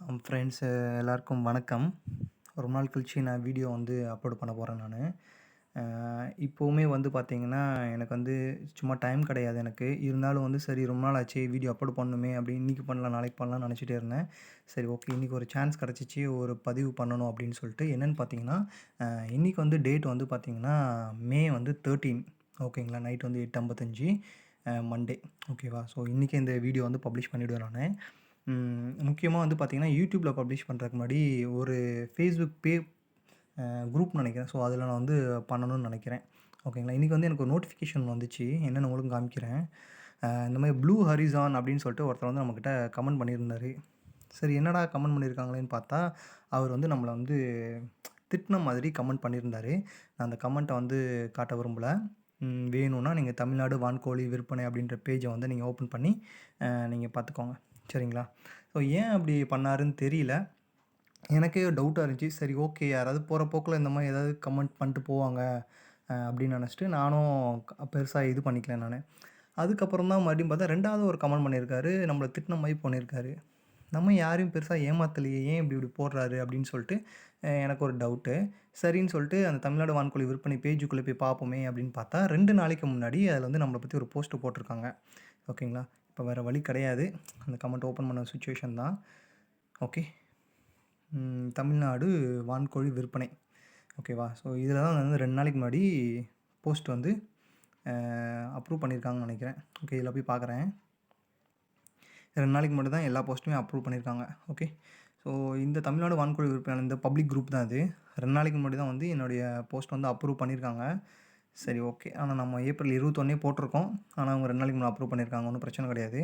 Friends எல்லாருக்கும் வணக்கம். ரொம்ப நாள் கழிச்சு நான் வீடியோ வந்து அப்லோட் பண்ண போகிறேன் நான். இப்போவுமே வந்து பார்த்தீங்கன்னா எனக்கு வந்து சும்மா டைம் கிடையாது எனக்கு. இருந்தாலும் வந்து சரி ரொம்ப நாள் ஆச்சு வீடியோ அப்லோட் பண்ணணுமே அப்படி இன்றைக்கி பண்ணலாம் நாளைக்கு பண்ணலாம்னு நினச்சிட்டே இருந்தேன். சரி ஓகே இன்றைக்கி ஒரு சான்ஸ் கிடச்சிச்சு ஒரு பதிவு பண்ணணும் அப்படின்னு சொல்லிட்டு. என்னென்னு பார்த்தீங்கன்னா இன்றைக்கி வந்து டேட் வந்து பார்த்திங்கன்னா மே வந்து தேர்ட்டீன் ஓகேங்களா நைட் வந்து எட்டு ஐம்பத்தஞ்சு மண்டே ஓகேவா ஸோ இன்றைக்கி இந்த வீடியோ வந்து பப்ளிஷ் பண்ணிவிடுவேன் நான். முக்கியமாக வந்து பார்த்தீங்கன்னா யூடியூப்பில் பப்ளிஷ் பண்ணுறதுக்கு முன்னாடி ஒரு ஃபேஸ்புக் பே குரூப் நினைக்கிறேன். ஸோ அதில் நான் வந்து பண்ணணும்னு நினைக்கிறேன். ஓகேங்களா இன்றைக்கி வந்து எனக்கு ஒரு நோட்டிஃபிகேஷன் வந்துச்சு. என்னென்னு உங்களுக்கு காமிக்கிறேன். இந்த மாதிரி ப்ளூ ஹரிசான் அப்படின்னு சொல்லிட்டு ஒருத்தர் வந்து நம்மக்கிட்ட கமெண்ட் பண்ணியிருந்தாரு. சரி என்னடா கமெண்ட் பண்ணியிருக்காங்களேன்னு பார்த்தா அவர் வந்து நம்மளை வந்து திட்டின மாதிரி கமெண்ட் பண்ணியிருந்தாரு. நான் அந்த கமெண்ட்டை வந்து காட்ட விரும்பலை. வேணும்னா நீங்கள் தமிழ்நாடு வான்கோழி விற்பனை அப்படின்ற பேஜை வந்து நீங்கள் ஓப்பன் பண்ணி நீங்கள் பார்த்துக்கோங்க. சரிங்களா? ஸோ ஏன் அப்படி பண்ணாருன்னு தெரியல. எனக்கே டவுட்டாக இருந்துச்சு. சரி ஓகே யாராவது போகிற போக்கில் இந்த மாதிரி ஏதாவது கமெண்ட் பண்ணிட்டு போவாங்க அப்படின்னு நினச்சிட்டு நானும் பெருசாக இது பண்ணிக்கல நான். அதுக்கப்புறம் தான் மறுபடியும் பார்த்தா ரெண்டாவது ஒரு கமெண்ட் பண்ணியிருக்காரு நம்மளை திட்டின மாதிரி பண்ணியிருக்காரு நம்ம யாரையும் பெருசாக ஏமாத்தலையே. ஏன் இப்படி இப்படி போடுறாரு அப்படின்னு சொல்லிட்டு எனக்கு ஒரு டவுட்டு சரின்னு சொல்லிட்டு அந்த தமிழ்நாடு வான்கோழி விற்பனை பேஜுக்குள்ளே போய் பார்ப்போமே அப்படின்னு பார்த்தா ரெண்டு நாளைக்கு முன்னாடி அதில் வந்து நம்மளை பற்றி ஒரு போஸ்ட்டு போட்டிருக்காங்க. ஓகேங்களா இப்போ வேறு வழி கிடையாது. அந்த கமெண்ட் ஓப்பன் பண்ண சுச்சுவேஷன் தான். ஓகே தமிழ்நாடு வான்கோழி விற்பனை. ஓகேவா ஸோ இதில் தான் வந்து ரெண்டு நாளைக்கு முன்னாடி போஸ்ட் வந்து அப்ரூவ் பண்ணியிருக்காங்கன்னு நினைக்கிறேன். ஓகே இதில் போய் பார்க்குறேன் ரெண்டு நாளைக்கு மட்டும் தான் எல்லா போஸ்ட்டுமே அப்ரூவ் பண்ணியிருக்காங்க ஓகே ஸோ இந்த தமிழ்நாடு வான்கோழி விற்பனை இந்த பப்ளிக் குரூப் தான் இது. ரெண்டு நாளைக்கு முன்னாடி தான் வந்து என்னுடைய போஸ்ட் வந்து அப்ரூவ் பண்ணியிருக்காங்க சரி ஓகே. ஆனால் நம்ம ஏப்ரல் இருபத்தொன்னே போட்டிருக்கோம். ஆனால் அவங்க ரெண்டு நாளைக்கு முன்னாடி அப்ரூவ் பண்ணியிருக்காங்க ஒன்றும் பிரச்சனை கிடையாது.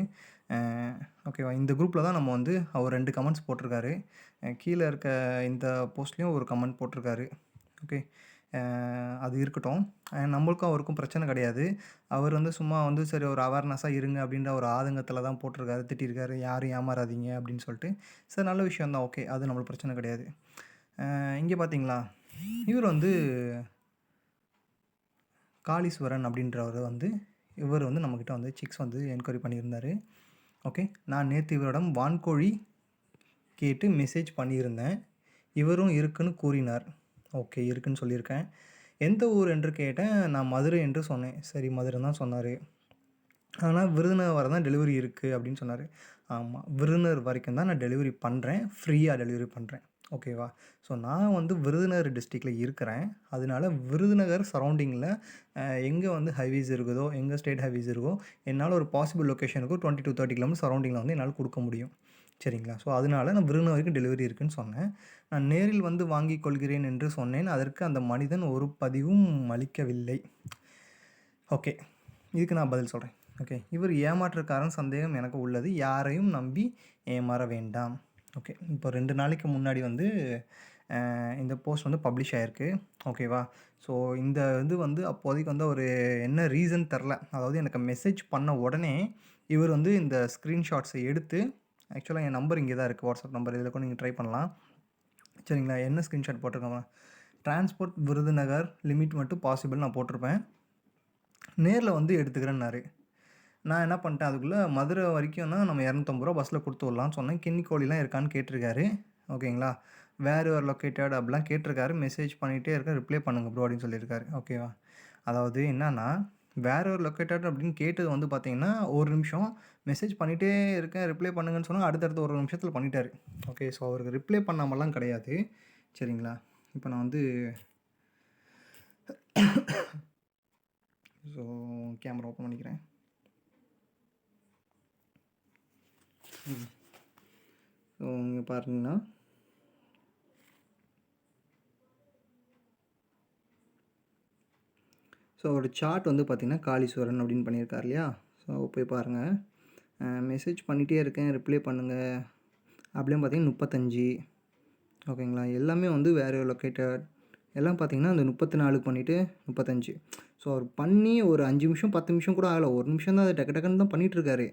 ஓகேவா இந்த குரூப்பில் தான் நம்ம வந்து அவர் ரெண்டு கமெண்ட்ஸ் போட்டிருக்காரு. கீழே இருக்க இந்த போஸ்ட்லேயும் ஒரு கமெண்ட் போட்டிருக்காரு. ஓகே அது இருக்கட்டும். நம்மளுக்கும் அவருக்கும் பிரச்சனை கிடையாது. அவர் வந்து சும்மா வந்து சரி ஒரு அவேர்னஸாக இருங்க அப்படின்ற ஒரு ஆதங்கத்தில் தான் போட்டிருக்காரு. திட்டிருக்காரு. யாரும் ஏமாறாதீங்க அப்படின்னு சொல்லிட்டு. சரி நல்ல விஷயம் தான் ஓகே அது நம்மளுக்கு பிரச்சனை கிடையாது. இங்கே பார்த்தீங்களா இவர் வந்து காளீஸ்வரன் அப்படின்றவர் வந்து இவர் வந்து நம்மக்கிட்ட வந்து சிக்ஸ் வந்து என்கொயரி பண்ணியிருந்தார். ஓகே நான் நேற்று இவரிடம் வான்கோழி கேட்டு மெசேஜ் பண்ணியிருந்தேன். இவரும் இருக்குன்னு கூறினார். ஓகே இருக்குன்னு சொல்லியிருக்கேன். எந்த ஊர் என்று கேட்டேன். நான் மதுரை என்று சொன்னேன். சரி மதுரை தான் சொன்னார். ஆனால் விருதுநகர் வரை தான் டெலிவரி இருக்குது அப்படின்னு சொன்னார். ஆமாம் விருதுநகர் வரைக்கும் தான் நான் டெலிவரி பண்ணுறேன் ஃப்ரீயாக டெலிவரி பண்ணுறேன் ஓகேவா? ஸோ நான் வந்து விருதுநகர் டிஸ்ட்ரிக்டில் இருக்கிறேன். அதனால விருதுநகர் சரௌண்டிங்கில் எங்கே வந்து ஹைவேஸ் இருக்குதோ எங்கே ஸ்டேட் ஹைவேஸ் இருக்கோ என்னால் ஒரு பாசிபிள் லொக்கேஷனுக்கு டுவெண்ட்டி டூ தேர்ட்டி கிலோமீட்டர் சரௌண்டிங்கில் வந்து என்னால் கொடுக்க முடியும். சரிங்களா? ஸோ அதனால நான் விருதுநகருக்கு டெலிவரி இருக்குன்னு சொன்னேன். நான் நேரில் வந்து வாங்கிக் கொள்கிறேன் என்று சொன்னேன். அதற்கு அந்த மனிதன் ஒரு பதிவும் அளிக்கவில்லை. ஓகே. இதுக்கு நான் பதில் சொல்கிறேன் ஓகே. இவர் ஏமாற்றுக்காரன் சந்தேகம் எனக்கு உள்ளது. யாரையும் நம்பி ஏமாற வேண்டாம். ஓகே. இப்போ ரெண்டு நாளைக்கு முன்னாடி வந்து இந்த போஸ்ட் வந்து பப்ளிஷ் ஆகிருக்கு ஓகேவா? ஸோ இந்த இது வந்து அப்போதைக்கு வந்து ஒரு என்ன ரீசன் தெரில. அதாவது எனக்கு மெசேஜ் பண்ண உடனே இவர் வந்து இந்த ஸ்க்ரீன்ஷாட்ஸை எடுத்து ஆக்சுவலாக என் நம்பர் இங்கே தான் இருக்குது வாட்ஸ்அப் நம்பர். இதில் கூட நீங்கள் ட்ரை பண்ணலாம். சரிங்களா? என்ன ஸ்க்ரீன்ஷாட் போட்டிருக்கோம் டிரான்ஸ்போர்ட் விருதுநகர் லிமிட் மட்டும் பாசிபிள் நான் போட்டிருப்பேன். நேரில் வந்து எடுத்துக்கிறேன்னாரு. நான் என்ன பண்ணிட்டேன் அதுக்குள்ளே மதுரை வரைக்கும்னா நம்ம இரநூத்தம்பது ரூபா பஸ்ஸில் கொடுத்து விடலாம்னு சொன்னேன். கிண்ணி கோழிலாம் இருக்கான்னு கேட்டிருக்காரு. ஓகேங்களா? வேறு ஒரு லொக்கேட்டட் அப்படிலாம் கேட்டிருக்காரு. மெசேஜ் பண்ணிகிட்டே இருக்கேன் ரிப்ளை பண்ணுங்க ப்ரோ அப்படின்னு சொல்லியிருக்காரு. ஓகேவா அதாவது என்னன்னா வேறு ஒரு லொக்கேட்டட் அப்படின்னு கேட்டது வந்து பார்த்தீங்கன்னா ஒரு நிமிஷம் மெசேஜ் பண்ணிகிட்டே இருக்கேன். ரிப்ளை பண்ணுங்கன்னு சொன்னால் அடுத்தடுத்து ஒரு நிமிஷத்தில் பண்ணிட்டாரு. ஓகே ஸோ அவருக்கு ரிப்ளை பண்ணாமலாம் கிடையாது. சரிங்களா? இப்போ நான் வந்து ஸோ கேமரா ஓப்பன் பண்ணிக்கிறேன். ஸோ இங்கே பாருங்கன்னா ஸோ ஒரு சார்ட் வந்து பார்த்திங்கன்னா காளீஸ்வரன் அப்படின்னு பண்ணியிருக்கார் இல்லையா? ஸோ போய் பாருங்கள் மெசேஜ் பண்ணிகிட்டே இருக்கேன். ரிப்ளை பண்ணுங்கள் அப்படியே பார்த்திங்கன்னா முப்பத்தஞ்சு. ஓகேங்களா? எல்லாமே வந்து வேறு லொக்கேட்டட் எல்லாம் பார்த்தீங்கன்னா அந்த முப்பத்தி நாலுக்கு பண்ணிவிட்டு முப்பத்தஞ்சு. ஸோ அவர் பண்ணி ஒரு அஞ்சு நிமிஷம் பத்து நிமிஷம் கூட ஆகலை. ஒரு நிமிஷம் தான் அது டக்கு டக்குன்னு தான் பண்ணிகிட்ருக்காரு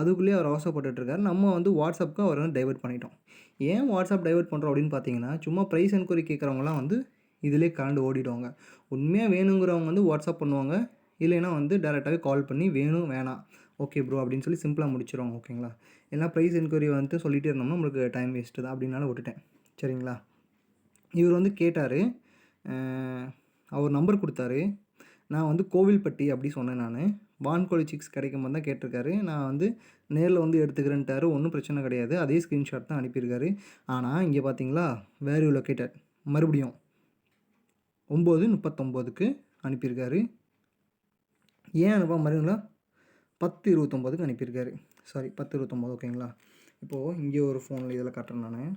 அதுக்குள்ளேயே அவர் அவசரப்பட்டுருக்காரு நம்ம வந்து வாட்ஸ்அப்புக்கு அவரை வந்து டைவர்ட் பண்ணிட்டோம். ஏன் வாட்ஸ்அப் டைவர்ட் பண்ணுறோம் அப்படின்னு பார்த்தீங்கன்னா சும்மா ப்ரைஸ் என்கொயரி கேட்குறவங்களாம் வந்து இதிலே கலந்து ஓடிடுவாங்க. உண்மையாக வேணுங்கிறவங்க வந்து வாட்ஸ்அப் பண்ணுவாங்க. இல்லைன்னா வந்து டேரெக்டாகவே கால் பண்ணி வேணும் வேணாம் ஓகே ப்ரோ அப்படின்னு சொல்லி சிம்பிளாக முடிச்சிடுவாங்க ஓகேங்களா எல்லாம் ப்ரைஸ் என்கொயரி வந்துட்டு சொல்லிகிட்டே இருந்தோம்னா நம்மளுக்கு டைம் வேஸ்ட்டு தான் அப்படின்னால விட்டுட்டேன். சரிங்களா? இவர் வந்து கேட்டார் அவர் நம்பர் கொடுத்தாரு. நான் வந்து கோவில்பட்டி அப்படி சொன்னேன் நான். வான்கோழி சிக்ஸ் கிடைக்கும் போது தான் கேட்டிருக்காரு. நான் வந்து நேரில் வந்து எடுத்துக்கிறேன்ட்டாரு. ஒன்றும் பிரச்சனை கிடையாது. அதே ஸ்க்ரீன்ஷாட் தான் அனுப்பியிருக்காரு. ஆனால் இங்கே பார்த்தீங்களா வேல்யூ லொக்கேட்டட் மறுபடியும் ஒம்பது முப்பத்தொம்போதுக்கு அனுப்பியிருக்காரு. ஏன் அனுப்ப மறுங்களா? பத்து இருபத்தொம்போதுக்கு அனுப்பியிருக்காரு. சாரி பத்து இருபத்தொம்போது ஓகேங்களா இப்போது இங்கே ஒரு ஃபோனில் இதில் காட்டுறேன் நான்.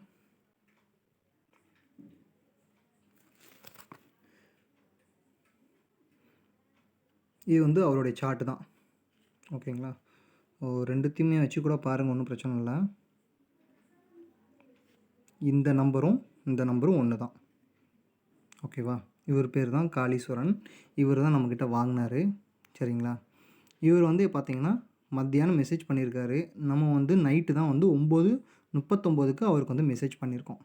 இது வந்து அவருடைய சார்ட்டு தான். ஓகேங்களா? ஓ ரெண்டுத்தையுமே வச்சு கூட பாருங்கள் ஒன்றும் பிரச்சனை இல்லை. இந்த நம்பரும் இந்த நம்பரும் ஒன்று தான் ஓகேவா? இவர் பேர் தான் காளீஸ்வரன். இவர் தான் நம்மக்கிட்ட வாங்கினாரு. சரிங்களா? இவர் வந்து பார்த்தீங்கன்னா மத்தியானம் மெசேஜ் பண்ணியிருக்காரு நம்ம வந்து நைட்டு தான் வந்து ஒம்பது முப்பத்தொம்போதுக்கு அவருக்கு வந்து மெசேஜ் பண்ணியிருக்கோம்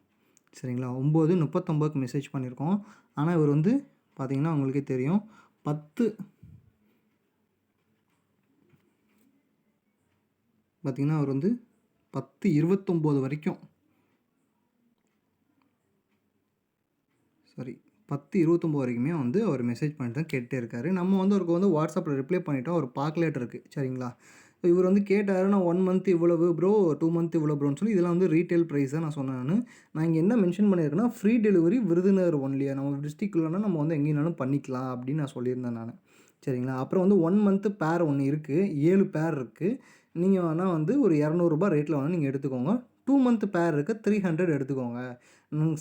சரிங்களா? ஒம்பது முப்பத்தொம்போதுக்கு மெசேஜ் பண்ணியிருக்கோம் ஆனால் இவர் வந்து பார்த்திங்கன்னா உங்களுக்கே தெரியும். பத்து பார்த்திங்கன்னா அவர் வந்து பத்து இருபத்தொம்போது வரைக்கும். சாரி பத்து இருபத்தொம்போது வரைக்குமே வந்து அவர் மெசேஜ் பண்ணிட்டு தான் கேட்டே இருக்காரு. நம்ம வந்து அவருக்கு வந்து வாட்ஸ்அப்பில் ரிப்ளை பண்ணிட்டோம். அவர் பார்க்கலேட் இருக்குது சரிங்களா? இவர் வந்து கேட்டார் நான் ஒன் மந்த் இவ்வளவு ப்ரோ டூ மந்த் இவ்வளோ ப்ரோன்னு சொல்லி இதெல்லாம் வந்து ரீட்டைல் ப்ரைஸ் தான் நான் சொன்னேன் நான். இங்கே என்ன மென்ஷன் பண்ணியிருக்கேன்னா ஃப்ரீ டெலிவரி விருதுநகர் ஒன்லியா நம்ம டிஸ்ட்ரிக்ட்லனா நம்ம வந்து எங்கேனாலும் பண்ணிக்கலாம் அப்படின்னு நான் சொல்லியிருந்தேன் நான். சரிங்களா? அப்புறம் வந்து ஒன் மந்த்து பேர் ஒன்று இருக்குது ஏழு பேர் இருக்குது நீங்கள் வேணால் வந்து ஒரு இரநூறுபா ரேட்டில் வேணால் நீங்கள் எடுத்துக்கோங்க. டூ மந்த் பேர் இருக்க த்ரீ ஹண்ட்ரட் எடுத்துக்கோங்க.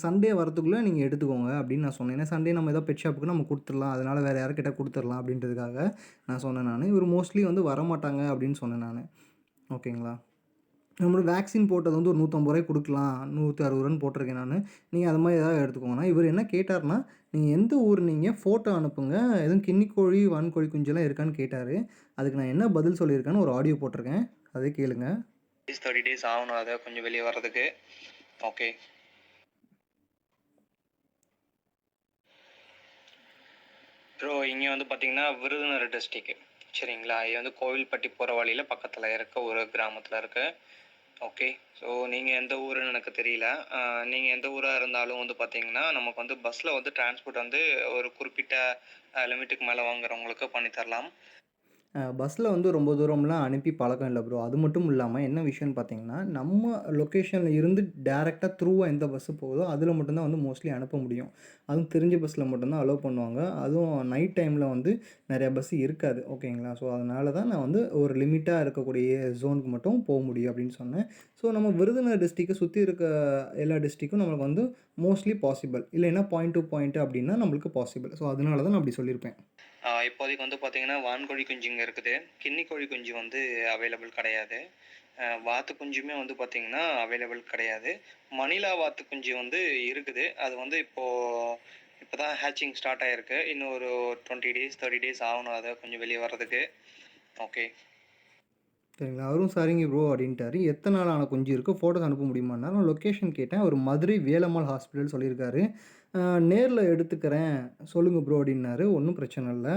சண்டே வரத்துக்குள்ளே நீங்கள் எடுத்துக்கோங்க அப்படின்னு நான் சொன்னேன். சண்டே நம்ம ஏதோ பெட் ஷாப்புக்கு நம்ம கொடுத்துடலாம். அதனால் வேறு யாருக்கிட்ட கொடுத்துடலாம் அப்படின்றதுக்காக நான் சொன்னேன் நான். இவர் மோஸ்ட்லி வந்து வரமாட்டாங்க அப்படின்னு சொன்னேன் நான். ஓகேங்களா நம்மளோட வேக்சின் போட்டது வந்து ஒரு நூற்றம்பது ரூபாய் கொடுக்கலாம். நூற்றி அறுபது ரூபான்னு போட்டிருக்கேன் நான். நீங்கள் அது மாதிரி ஏதாவது எடுத்துக்கோங்கண்ணா இவர் என்ன கேட்டார்னா நீங்கள் எந்த ஊர் நீங்கள் ஃபோட்டோ அனுப்புங்க. எதுவும் கின்னிக்கோழி வான்கோழி குஞ்செல்லாம் இருக்கான்னு கேட்டார். அதுக்கு நான் என்ன பதில் சொல்லியிருக்கேன்னு ஒரு ஆடியோ போட்டிருக்கேன். அதே கேளுங்க. தேர்ட்டி டேஸ் ஆகணும். அதை கொஞ்சம் வெளியே வர்றதுக்கு. ஓகே ப்ரோ இங்கே வந்து பார்த்தீங்கன்னா விருதுநகர் டிஸ்ட்ரிக்கு சரிங்களா? இது வந்து கோவில்பட்டி போகிற வழியில் பக்கத்தில் இருக்க ஒரு கிராமத்தில் இருக்குது ஓகே ஸோ நீங்கள் எந்த ஊருன்னு எனக்கு தெரியல. நீங்கள் எந்த ஊராக இருந்தாலும் வந்து பார்த்தீங்கன்னா நமக்கு வந்து பஸ்ஸில் வந்து டிரான்ஸ்போர்ட் வந்து ஒரு குறிப்பிட்ட லிமிட்டுக்கு மேலே வாங்குறவங்களுக்கு பண்ணி தரலாம். பஸ்ஸில் வந்து ரொம்ப தூரம்லாம் அனுப்பி பழக்கம் இல்லை ப்ரோ அது மட்டும் இல்லாமல் என்ன விஷயம்னு பார்த்தீங்கன்னா நம்ம லொக்கேஷனில் இருந்து டேரெக்டாக த்ரூவாக எந்த பஸ்ஸு போகுதோ அதில் மட்டும்தான் வந்து மோஸ்ட்லி அனுப்ப முடியும். அதுவும் தெரிஞ்ச பஸ்ஸில் மட்டும்தான் அலோவ் பண்ணுவாங்க. அதுவும் நைட் டைமில் வந்து நிறையா பஸ் இருக்காது ஓகேங்களா ஸோ அதனால தான் நான் வந்து ஒரு லிமிட்டாக இருக்கக்கூடிய ஜோனுக்கு மட்டும் போக முடியும் அப்படின்னு சொன்னேன். ஸோ நம்ம விருதுநகர் டிஸ்ட்ரிக்கை சுற்றி இருக்க எல்லா டிஸ்ட்ரிக்கும் நம்மளுக்கு வந்து மோஸ்ட்லி பாசிபிள் இல்லைன்னா பாயிண்ட் டு பாயிண்ட் அப்படின்னா நம்மளுக்கு பாசிபிள் ஸோ அதனால தான் நான் அப்படி சொல்லியிருப்பேன். இப்போதைக்கு வந்து பார்த்தீங்கன்னா வான்கோழி குஞ்சுங்க இருக்குது. கின்னி கோழி குஞ்சு வந்து அவைலபிள் கிடையாது. வாத்து குஞ்சுமே வந்து பார்த்திங்கன்னா அவைலபிள் கிடையாது. மணிலா வாத்து குஞ்சு வந்து இருக்குது. அது வந்து இப்போது இப்போ தான் ஹேச்சிங் ஸ்டார்ட் ஆகிருக்கு இன்னும் ஒரு டுவெண்ட்டி டேஸ் தேர்ட்டி டேஸ் ஆகணும் அதை கொஞ்சம் வெளியே வர்றதுக்கு. ஓகே சரிங்களா? அவரும் சரிங்க ப்ரோ அப்படின்ட்டாரு. எத்தனை நாள் குஞ்சு இருக்குது ஃபோட்டோஸ் அனுப்ப முடியுமான்னா நான் லொக்கேஷன் கேட்டேன். ஒரு மதுரை வேலம்மாள் ஹாஸ்பிட்டல் சொல்லியிருக்காரு. நேரில் எடுத்துக்கிறேன். சொல்லுங்கள் ப்ரோ அப்படின்னாரு. ஒன்றும் பிரச்சனை இல்லை.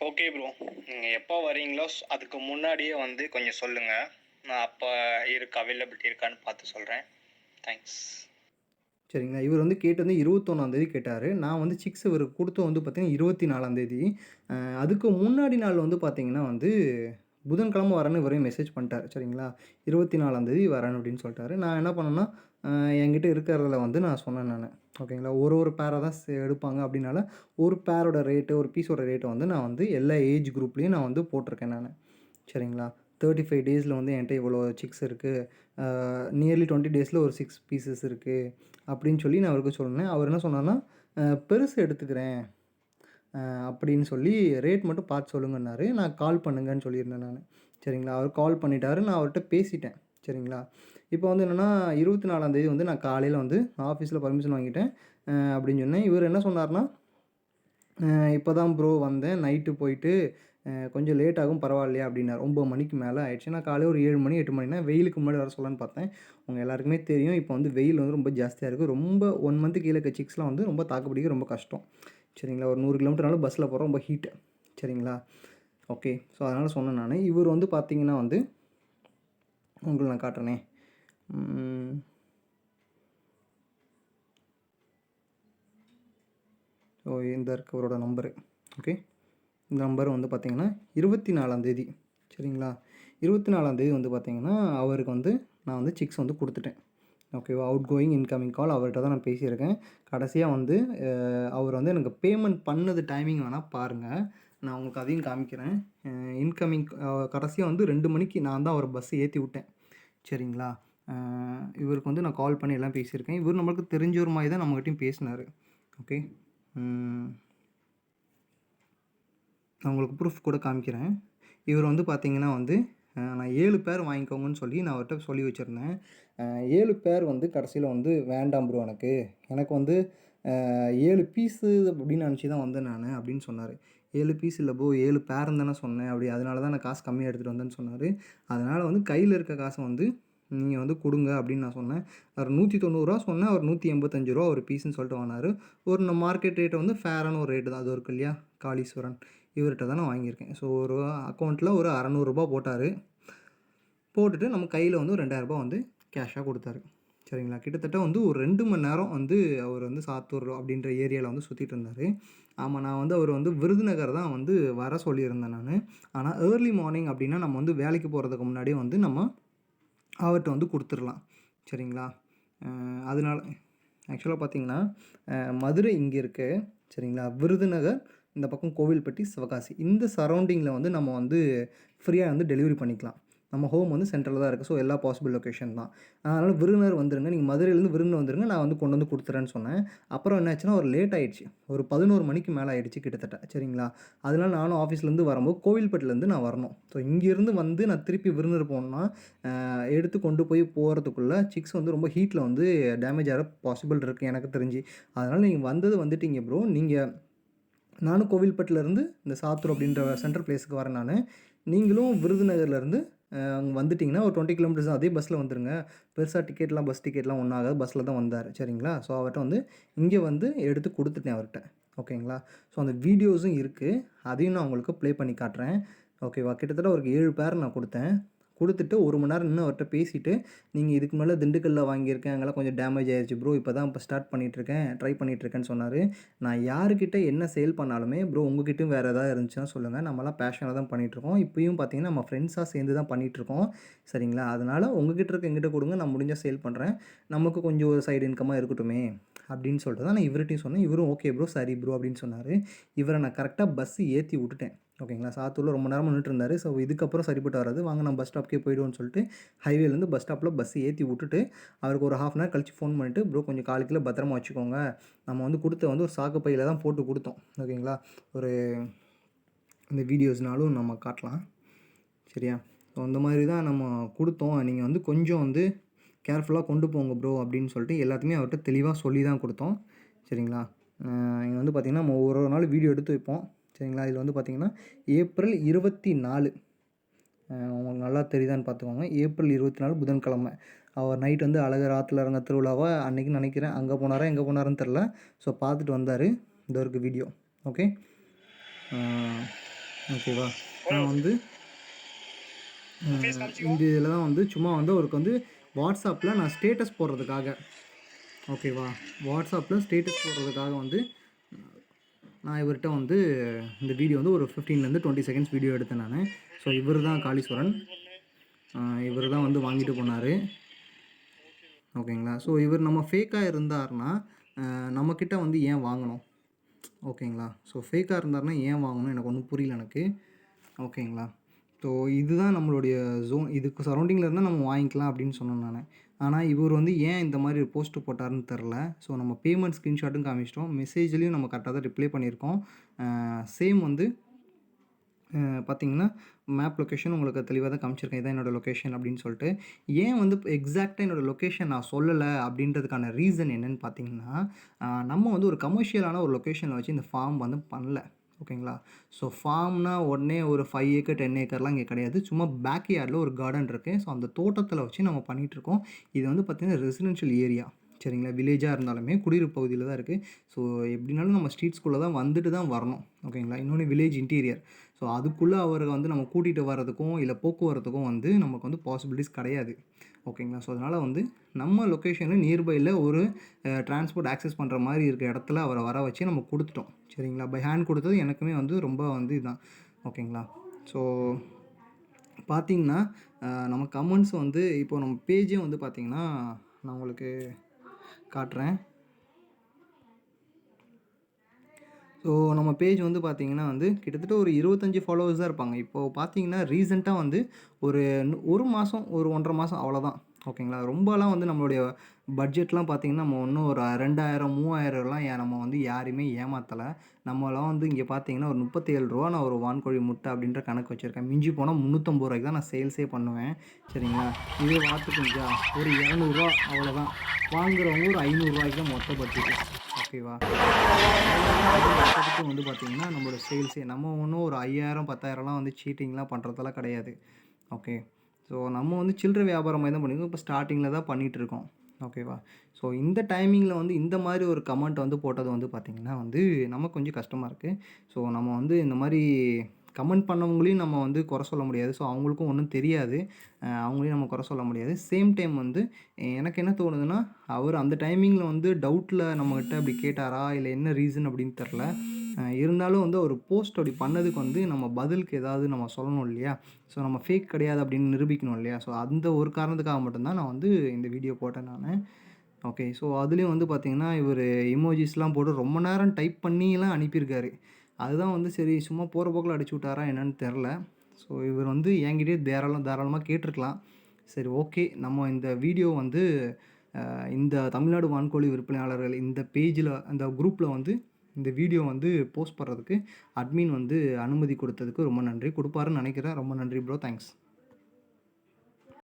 ஓகே ப்ரோ நீங்கள் எப்போ வரீங்களோ அதுக்கு முன்னாடியே வந்து கொஞ்சம் சொல்லுங்கள் நான் அப்போ இருக்கு அவைலபிலிட்டி இருக்கான்னு பார்த்து சொல்கிறேன் தேங்க்ஸ் சரிங்களா. இவர் வந்து கேட்டு வந்து இருபத்தொன்னாந்தேதி கேட்டார். நான் வந்து சிக்ஸ் இவருக்கு கொடுத்து வந்து பார்த்தீங்கன்னா இருபத்தி நாலாந்தேதி அதுக்கு முன்னாடி நாள் வந்து பார்த்தீங்கன்னா வந்து புதன்கிழமை வரேன்னு இவரையும் மெசேஜ் பண்ணிட்டார் சரிங்களா? இருபத்தி நாலாந்தேதி வரேன் அப்படின்னு சொல்லிட்டாரு. நான் என்ன பண்ணேன்னா என்கிட்ட இருக்கிறதுல வந்து நான் சொன்னேன் நான். ஓகேங்களா? ஒரு ஒரு பேரை தான் எடுப்பாங்க அப்படின்னால ஒரு பேரோட ரேட்டு ஒரு பீஸோட ரேட்டை வந்து நான் வந்து எல்லா ஏஜ் குரூப்லேயும் நான் வந்து போட்டிருக்கேன் நான். சரிங்களா? தேர்ட்டி ஃபைவ் டேஸில் வந்து என்கிட்ட இவ்வளோ சிக்ஸ் இருக்குது நியர்லி டுவெண்ட்டி டேஸில் ஒரு சிக்ஸ் பீசஸ் இருக்குது அப்படின்னு சொல்லி நான் அவருக்கு சொன்னேன். அவர் என்ன சொன்னார்னா பெருசு எடுத்துக்கிறேன். அப்படின்னு சொல்லி ரேட் மட்டும் பார்த்து சொல்லுங்கன்னாரு. நான் கால் பண்ணுங்கன்னு சொல்லியிருந்தேன் நான். சரிங்களா? அவர் கால் பண்ணிட்டாரு. நான் அவர்கிட்ட பேசிட்டேன். சரிங்களா? இப்போ வந்து என்னென்னா இருபத்தி நாலாந்தேதி வந்து நான் காலையில் வந்து ஆஃபீஸில் பர்மிஷன் வாங்கிட்டேன். அப்படின்னு சொன்னேன். இவர் என்ன சொன்னார்னா இப்போ தான் ப்ரோ வந்தேன். நைட்டு போயிட்டு கொஞ்சம் லேட் ஆகும் பரவாயில்லையா? அப்படின்னாரு. ஒம்பது மணிக்கு மேலே ஆயிடுச்சு. நான் காலையில் ஒரு ஏழு மணி எட்டு மணினா வெயிலுக்கு முன்னாடி வர சொல்லலான்னு பார்த்தேன். உங்கள் எல்லாருக்குமே தெரியும். இப்போ வந்து வெயில் வந்து ரொம்ப ஜாஸ்தியாக இருக்குது ரொம்ப ஒன் மந்த்து கீழே சிக்ஸ்லாம் வந்து ரொம்ப தாக்குப்பிடிக்க ரொம்ப கஷ்டம். சரிங்களா? ஒரு நூறு கிலோமீட்டர்னாலும் பஸ்ஸில் போகிறோம் ரொம்ப ஹீட்டு சரிங்களா? ஓகே ஸோ அதனால் சொன்னேன் நான். இவர் வந்து பார்த்தீங்கன்னா வந்து உங்களுக்கு நான் காட்டுறேனே. ஸோ இந்த இருக்கவரோட நம்பரு ஓகே இந்த நம்பர் வந்து பார்த்தீங்கன்னா இருபத்தி நாலாந்தேதி சரிங்களா? இருபத்தி நாலாந்தேதி வந்து பார்த்தீங்கன்னா அவருக்கு வந்து நான் வந்து சிக்ஸ் வந்து கொடுத்துட்டேன். ஓகேவா அவுட் கோயிங் இன்கமிங் கால் அவர்கிட்ட தான் நான் பேசியிருக்கேன். கடைசியாக வந்து அவர் வந்து எனக்கு பேமெண்ட் பண்ணது டைமிங் வேணால் பாருங்கள் நான் உங்களுக்கு அதையும் காமிக்கிறேன். இன்கமிங் கடைசியாக வந்து ரெண்டு மணிக்கு நான் தான் அவர் பஸ்ஸை ஏற்றி விட்டேன். சரிங்களா? இவருக்கு வந்து நான் கால் பண்ணி எல்லாம் பேசியிருக்கேன். இவர் நம்மளுக்கு தெரிஞ்ச ஒரு மாதிரி தான் நம்மகிட்டையும் பேசினார். ஓகே நான் உங்களுக்கு ப்ரூஃப் கூட காமிக்கிறேன். இவர் வந்து பார்த்திங்கன்னா வந்து நான் ஏழு பேர் வாங்கிக்கோங்கன்னு சொல்லி நான் அவர்கிட்ட சொல்லி வச்சுருந்தேன். ஏழு பேர் வந்து கடைசியில் வந்து வேண்டாம் ப்ரோ எனக்கு. எனக்கு வந்து ஏழு பீஸு அப்படின்னு நினச்சி தான் வந்தேன் நான் அப்படின்னு சொன்னார். ஏழு பீஸ் இல்லை போ ஏழு பேருன்னு தானே சொன்னேன். அப்படி அதனால தான் நான் காசு கம்மியாக எடுத்துகிட்டு வந்தேன்னு சொன்னார். அதனால் வந்து கையில் இருக்க காசை வந்து நீங்கள் வந்து கொடுங்க அப்படின்னு நான் சொன்னேன். அவர் நூற்றி தொண்ணூறுரூவா சொன்னேன். அவர் நூற்றி எண்பத்தஞ்சு ரூபா ஒரு பீஸ்ன்னு சொல்லிட்டு வாங்கினார். ஒரு நம்ம மார்க்கெட் ரேட்டை வந்து ஃபேரான ஒரு ரேட்டு தான். அது இருக்கு இல்லையா? காளீஸ்வரன். இவர்கிட்ட தான் நான் வாங்கியிருக்கேன். ஸோ ஒரு அக்கௌண்ட்டில் ஒரு அறநூறுரூபா போட்டார். போட்டுட்டு நம்ம கையில் வந்து ஒரு ரெண்டாயிரரூபா வந்து கேஷாக கொடுத்தாரு. சரிங்களா? கிட்டத்தட்ட வந்து ஒரு ரெண்டு மணி நேரம் வந்து அவர் வந்து சாத்தூர் அப்படின்ற ஏரியாவில் வந்து சுற்றிட்டு இருந்தார். ஆமாம் நான் வந்து அவர் வந்து விருதுநகர் தான் வந்து வர சொல்லியிருந்தேன் நான். ஆனால் ஏர்லி மார்னிங் அப்படின்னா நம்ம வந்து வேலைக்கு போகிறதுக்கு முன்னாடியே வந்து நம்ம அவர்கிட்ட வந்து கொடுத்துடலாம். சரிங்களா? அதனால் அதனால ஆக்சுவலாக பார்த்தீங்கன்னா மதுரை இங்கே இருக்கு. சரிங்களா? விருதுநகர் இந்த பக்கம் கோவில்பட்டி சிவகாசி. இந்த சரௌண்டிங்கில் வந்து நம்ம வந்து ஃப்ரீயாக வந்து டெலிவரி பண்ணிக்கலாம். நம்ம ஹோம் வந்து சென்ட்ரலில் தான் இருக்குது ஸோ எல்லா பாசிபிள் லொக்கேஷன் தான். அதனால் விருந்தினர் வந்துருங்க. நீங்கள் மதுரையிலேருந்து விருதுநகர் வந்துருங்க. நான் வந்து கொண்டு வந்து கொடுத்துறேன்னு சொன்னேன். அப்புறம் என்னாச்சுன்னா ஒரு லேட் ஆகிடுச்சு ஒரு பதினோரு மணிக்கு மேலே ஆகிடுச்சு கிட்டத்தட்ட. சரிங்களா? அதனால் நானும் ஆஃபீஸ்லேருந்து வரும்போது கோவில்பட்டிலேருந்து நான் வரணும். ஸோ இங்கேருந்து வந்து நான் திருப்பி விருதுநகர் போகணுன்னா எடுத்து கொண்டு போய் போகிறதுக்குள்ளே சிக்ஸ் வந்து ரொம்ப ஹீட்டில் வந்து டேமேஜ் ஆகிற பாசிபிள் இருக்குது எனக்கு தெரிஞ்சு. அதனால் நீங்கள் வந்தது வந்துட்டீங்க ப்ரோ நீங்கள் நானும் கோவில்பட்டிலேருந்து இந்த சாத்தூர் அப்படின்ற சென்ட்ரல் பிளேஸுக்கு வரேன் நான். நீங்களும் விருதுநகர்லேருந்து அங்கே வந்துட்டிங்கன்னா ஒரு டுவெண்ட்டி கிலோமீட்டர்ஸ் அதே பஸ்ஸில் வந்துருங்க. பெருசாக டிக்கெட்லாம் பஸ் டிக்கெட்லாம் ஒன்றும் ஆகாது பஸ்ஸில் தான் வந்தார். சரிங்களா? ஸோ அவர்கிட்ட வந்து இங்கே வந்து எடுத்து கொடுத்துட்டேன் அவர்கிட்ட ஓகேங்களா ஸோ அந்த வீடியோஸும் இருக்குது அதையும் நான் உங்களுக்கு ப்ளே பண்ணி காட்டுறேன். ஓகேவா கிட்டத்தட்ட ஒரு ஏழு பேர் நான் கொடுத்தேன். கொடுத்துட்டு ஒரு மணி நேரம் இன்னும் அவர்கிட்ட பேசிவிட்டு நீங்கள் இதுக்கு மேலே திண்டுக்கல்லில் வாங்கியிருக்கேன் அங்கெல்லாம் கொஞ்சம் டேமேஜ் ஆயிடுச்சு ப்ரோ இப்போ தான் இப்போ ஸ்டார்ட் பண்ணிகிட்ருக்கேன் ட்ரை பண்ணிகிட்ருக்கேன்னு சொன்னார். நான் யாருக்கிட்ட என்ன சேல் பண்ணாலுமே ப்ரோ உங்ககிட்டயும் வேறு எதாவது இருந்துச்சுன்னா சொல்லுங்கள் நம்மலாம் பேஷனாக தான் பண்ணிகிட்ருக்கோம் இப்போயும் பார்த்தீங்கன்னா நம்ம ஃப்ரெண்ட்ஸாக சேர்ந்து தான் பண்ணிகிட்ருக்கோம் சரிங்களா? அதனால் உங்ககிட்ட இருக்க எங்கிட்ட கொடுங்க. நான் முடிஞ்சால் சேல் பண்ணுறேன் நமக்கு கொஞ்சம் ஒரு சைடு இன்கமாக இருக்கட்டுமே. அப்படின்னு சொல்லிட்டு தான் நான் இவர்கிட்டையும் சொன்னேன். இவரும் ஓகே ப்ரோ சரி ப்ரோ அப்படின்னு சொன்னார். இவரை நான் கரெக்டாக பஸ்ஸு ஏற்றி விட்டுட்டேன். ஓகேங்களா? சாத்தூரில் ரொம்ப நேரம் நின்றுட்டு இருந்தார் ஸோ இதுக்கப்புறம் சரிப்பட்டு வராது. வாங்க நான் பஸ் ஸ்டாப்க்கே போயிடுவோம்னு சொல்லிட்டு ஹைவேலேருந்து பஸ் ஸ்டாப்பில் பஸ் ஏற்றி விட்டுட்டு அவருக்கு ஒரு ஹாஃப் அன் ஹவர் கழிச்சு ஃபோன் பண்ணிட்டு ப்ரோ கொஞ்சம் காலுக்கில் பத்திரமா வச்சுக்கோங்க. நம்ம வந்து கொடுத்த வந்து ஒரு சாக்கு பையில் தான் போட்டு கொடுத்தோம். ஓகேங்களா? ஒரு இந்த வீடியோஸ்னாலும் நம்ம காட்டலாம். சரியா? ஸோ அந்த மாதிரி தான் நம்ம கொடுத்தோம். நீங்கள் வந்து கொஞ்சம் வந்து கேர்ஃபுல்லாக கொண்டு போங்க ப்ரோ அப்படின்னு சொல்லிட்டு எல்லாத்தையுமே அவர்கிட்ட தெளிவாக சொல்லி தான் கொடுத்தோம். சரிங்களா? இங்கே வந்து பார்த்திங்கன்னா நம்ம ஒரு ஒரு நாள் வீடியோ எடுத்து வைப்போம். சரிங்களா? இதில் வந்து பார்த்திங்கன்னா ஏப்ரல் இருபத்தி நாலு. உங்களுக்கு நல்லா தெரியுதான்னு பார்த்துக்கோங்க. ஏப்ரல் இருபத்தி நாலு புதன்கிழமை. அவர் நைட் வந்து அழகர் ஆற்றுல இறங்க திருவிழாவை அன்றைக்கி நினைக்கிறேன். அங்கே போனாரா எங்கே போனாருன்னு தெரில ஸோ பார்த்துட்டு வந்தார் இந்த இருக்கு வீடியோ ஓகே ஓகேவா நான் வந்து இந்த இதில் தான் வந்து சும்மா வந்து அவருக்கு வந்து வாட்ஸ்அப்பில் நான் ஸ்டேட்டஸ் போடுறதுக்காக. ஓகேவா? வாட்ஸ்அப்பில் ஸ்டேட்டஸ் போடுறதுக்காக வந்து நான் இவர்கிட்ட வந்து இந்த வீடியோ வந்து ஒரு ஃபிஃப்டீன்லேருந்து டுவெண்ட்டி செகண்ட்ஸ் வீடியோ எடுத்தேன் நான். ஸோ இவர் தான் காளீஸ்வரன். இவர் தான் வந்து வாங்கிட்டு போனார். ஓகேங்களா? ஸோ இவர் நம்ம ஃபேக்காக இருந்தார்னா நம்மக்கிட்ட வந்து ஏன் வாங்கணும்? ஓகேங்களா? ஸோ ஃபேக்காக இருந்தாருன்னா ஏன் வாங்கணும்? எனக்கு ஒன்றும் புரியல எனக்கு. ஓகேங்களா? ஸோ இதுதான் நம்மளுடைய ஜோன் இதுக்கு சரௌண்டிங்கில் இருந்தால் நம்ம வாங்கிக்கலாம் அப்படின்னு சொன்னேன் நான். ஆனால் இவர் வந்து ஏன் இந்த மாதிரி போஸ்ட்டு போட்டாருன்னு தெரில ஸோ நம்ம பேமெண்ட் ஸ்க்ரீன்ஷாட்டும் காமிச்சிட்டோம். மெசேஜ்லேயும் நம்ம கரெக்டாக தான் ரிப்ளை பண்ணியிருக்கோம். சேம் வந்து பார்த்தீங்கன்னா மேப் லொக்கேஷன் உங்களுக்கு தெளிவாக தான் காமிச்சிருக்கேன். இதான் என்னோடய லொக்கேஷன் அப்படின்னு சொல்லிட்டு. ஏன் வந்து எக்ஸாக்டாக என்னோடய லொக்கேஷன் நான் சொல்லலை அப்படின்றதுக்கான ரீசன் என்னன்னு பார்த்தீங்கன்னா நம்ம வந்து ஒரு கமர்ஷியலான ஒரு லொக்கேஷனில் வச்சு இந்த ஃபார்ம் வந்து பண்ணல. ஓகேங்களா? ஸோ ஃபார்ம்னா உடனே ஒரு ஃபைவ் ஏக்கர் டென் ஏக்கர்லாம் இங்கே கிடையாது. சும்மா பேக் யார்டில் ஒரு கார்டன் இருக்குது ஸோ அந்த தோட்டத்தில் வச்சு நம்ம பண்ணிகிட்ருக்கோம் இது வந்து பார்த்திங்கன்னா ரெசிடென்ஷியல் ஏரியா சரிங்களா? வில்லேஜாக இருந்தாலுமே குடியிருப்பு பகுதியில் தான் இருக்குது ஸோ எப்படினாலும் நம்ம ஸ்ட்ரீட்ஸ்குள்ளே தான் வந்துட்டு தான் வரணும். ஓகேங்களா? இன்னொன்று வில்லேஜ் இன்டீரியர் ஸோ அதுக்குள்ளே அவரை வந்து நம்ம கூட்டிகிட்டு வர்றதுக்கும் இல்லை போக்குவரத்துக்கும் வந்து நமக்கு வந்து பாசிபிலிட்டிஸ் கிடையாது. ஓகேங்களா? ஸோ அதனால் வந்து நம்ம லொக்கேஷனில் நியர்பையில் ஒரு டிரான்ஸ்போர்ட் ஆக்சஸ் பண்ணுற மாதிரி இருக்க இடத்துல அவரை வர வச்சு நம்ம கொடுத்துட்டோம். சரிங்களா? பை ஹேண்ட் கொடுத்தது எனக்குமே வந்து ரொம்ப வந்து இதுதான் ஓகேங்களா? ஸோ பார்த்தீங்கன்னா நம்ம கமெண்ட்ஸ் வந்து இப்போ நம்ம பேஜே வந்து பார்த்திங்கன்னா நான் உங்களுக்கு காட்டுறேன். ஸோ நம்ம பேஜ் வந்து பார்த்தீங்கன்னா வந்து கிட்டத்தட்ட ஒரு இருபத்தஞ்சி ஃபாலோவர்ஸ் தான் இருப்பாங்க. இப்போது பார்த்தீங்கன்னா ரீசெண்டாக வந்து ஒரு ஒரு மாதம் ஒரு ஒன்றரை மாதம் அவ்வளோதான் ஓகேங்களா? ரொம்பலாம் வந்து நம்மளுடைய பட்ஜெட்லாம் பார்த்தீங்கன்னா நம்ம ஒன்றும் ஒரு ரெண்டாயிரம் மூவாயிரம்லாம் ஏன் நம்ம வந்து யாரையுமே ஏமாற்றலை நம்மலாம் வந்து இங்கே பார்த்தீங்கன்னா ஒரு முப்பத்தேழு ரூபா நான் ஒரு வான்கோழி முட்டை அப்படின்ற கணக்கு வச்சுருக்கேன். மிஞ்சி போனால் முந்நூற்றம்பது ரூபாய்க்கு தான் நான் சேல்ஸே பண்ணுவேன். சரிங்களா? இதே வாத்து ஒரு இரநூறுவா அவ்வளோதான் வாங்குறவங்க ஒரு ஐநூறுரூவாய்க்கு தான் மொத்த பட்ஜெட் ஓகேவா வந்து பார்த்திங்கன்னா நம்மளோட சேல்ஸே நம்ம ஒன்றும் ஒரு ஐயாயிரம் பத்தாயிரம்லாம் வந்து சீட்டிங்லாம் பண்ணுறதெல்லாம் கிடையாது. ஓகே ஸோ நம்ம வந்து சில்லறை வியாபாரம் மாதிரி தான் பண்ணிருக்கோம் இப்போ ஸ்டார்டிங்கில் தான் பண்ணிகிட்டு இருக்கோம். ஓகேவா ஸோ இந்த டைமிங்கில் வந்து இந்த மாதிரி ஒரு கமெண்ட் வந்து போட்டது வந்து பார்த்திங்கன்னா வந்து நமக்கு கொஞ்சம் கஷ்டமாக இருக்குது ஸோ நம்ம வந்து இந்த மாதிரி கமெண்ட் பண்ணவங்களையும் நம்ம வந்து குறை சொல்ல முடியாது. ஸோ அவங்களுக்கும் ஒன்றும் தெரியாது. அவங்களையும் நம்ம குறை சொல்ல முடியாது. சேம் டைம் வந்து எனக்கு என்ன தோணுதுன்னா அவர் அந்த டைமிங்கில் வந்து டவுட்டில் நம்மக்கிட்ட அப்படி கேட்டாரா? இல்லை என்ன ரீசன் அப்படின்னு தெரில இருந்தாலும் வந்து ஒரு போஸ்ட் அப்படி பண்ணதுக்கு வந்து நம்ம பதிலுக்கு ஏதாவது நம்ம சொல்லணும் இல்லையா? ஸோ நம்ம ஃபேக் கிடையாது அப்படின்னு நிரூபிக்கணும் இல்லையா? ஸோ அந்த ஒரு காரணத்துக்காக மட்டும்தான் நான் வந்து இந்த வீடியோ போட்டேன் நான். ஓகே ஸோ அதுலேயும் வந்து பார்த்திங்கன்னா இவர் இமோஜிஸ்லாம் போட்டு ரொம்ப நேரம் டைப் பண்ணிலாம் அனுப்பியிருக்காரு. அதுதான் வந்து சரி சும்மா போகிற போக்கில் அடிச்சு விட்டாரா என்னன்னு தெரில ஸோ இவர் வந்து என்கிட்டயே தாராளம் தாராளமாக கேட்டிருக்கலாம். சரி ஓகே நம்ம இந்த வீடியோ வந்து இந்த தமிழ்நாடு வான்கோழி விற்பனையாளர்கள் இந்த பேஜில் அந்த குரூப்பில் வந்து இந்த வீடியோ வந்து போஸ்ட் பண்ணுறதுக்கு அட்மின் வந்து அனுமதி கொடுத்ததுக்கு ரொம்ப நன்றி. கொடுப்பாருன்னு நினைக்கிறேன். ரொம்ப நன்றி ப்ரோ தேங்க்ஸ்